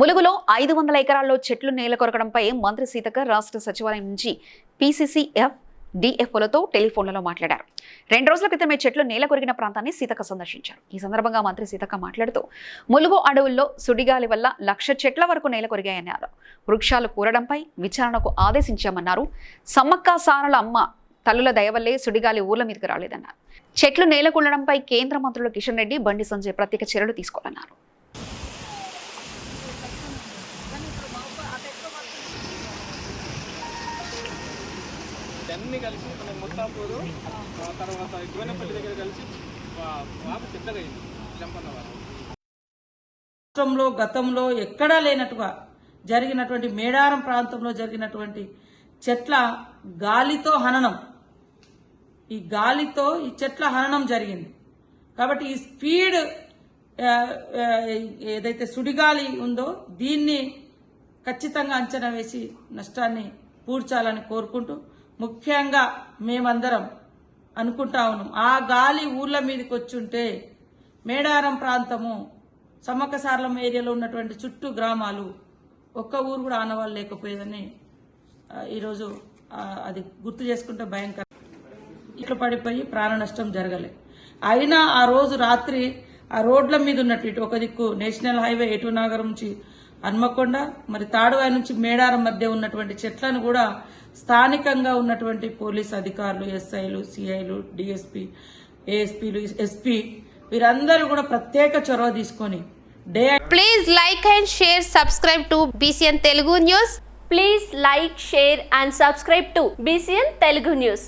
ములుగులో ఐదు వందల ఎకరాల్లో చెట్లు నేల కొరకడంపై మంత్రి సీతక్క రాష్ట్ర సచివాలయం నుంచి పీసీసీఎఫ్ డిఎఫ్ఓలతో టెలిఫోన్లలో మాట్లాడారు. రెండు రోజుల క్రితమే చెట్లు నేల కొరిగిన ప్రాంతాన్ని సీతక్క సందర్శించారు. ఈ సందర్భంగా మంత్రి సీతక్క మాట్లాడుతూ ములుగు అడవుల్లో సుడిగాలి వల్ల లక్ష చెట్ల వరకు నేల కొరిగాయన్నారు. వృక్షాలు కూరడంపై విచారణకు ఆదేశించామన్నారు. సమ్మక్క సారల అమ్మ తల్లుల దయవల్లే సుడిగాలి ఊర్ల మీదకి రాలేదన్నారు. చెట్లు నేల కేంద్ర మంత్రులు కిషన్ రెడ్డి బండి సంజయ్ ప్రత్యేక చర్యలు తీసుకోవాలన్నారు. ఇవన్నీ కలిసి మనం ముత్తాపూరు తర్వాత గోనెపల్లి దగ్గర కలిసి బాబు పెద్దగా అయింది జంపన్న రాష్ట్రంలో గతంలో ఎక్కడా లేనట్టుగా జరిగినటువంటి మేడారం ప్రాంతంలో జరిగినటువంటి చెట్ల గాలితో హననం. ఈ గాలితో ఈ చెట్ల హననం జరిగింది. కాబట్టి ఈ స్పీడ్ ఏదైతే సుడిగాలి ఉందో దీన్ని ఖచ్చితంగా అంచనా వేసి నష్టాన్ని పూడ్చాలని కోరుకుంటూ ముఖ్యంగా మేమందరం అనుకుంటా ఉన్నాం. ఆ గాలి ఊర్ల మీదకి వచ్చుంటే మేడారం ప్రాంతము సమ్మక్కసార్లం ఏరియాలో ఉన్నటువంటి చుట్టూ గ్రామాలు ఒక్క ఊరు కూడా ఆనవాళ్ళు లేకపోయేదని ఈరోజు అది గుర్తు చేసుకుంటే భయంకర. ఇట్లా పడిపోయి ప్రాణ నష్టం జరగలే. అయినా ఆ రోజు రాత్రి ఆ రోడ్ల మీద ఉన్నట్టు ఇటు ఒక దిక్కు నేషనల్ హైవే ఎటు నగరం నుంచి హన్మకొండ మరి తాడువాయి నుంచి మేడారం మధ్య ఉన్నటువంటి చెట్లను కూడా స్థానికంగా ఉన్నటువంటి పోలీస్ అధికారులు ఎస్ఐలు సిఐలు డిఎస్పి ఏఎస్పీలు ఎస్పీ వీరందరూ కూడా ప్రత్యేక చొరవ తీసుకొని day please like and share subscribe to BCN Telugu news please like share and subscribe to BCN Telugu news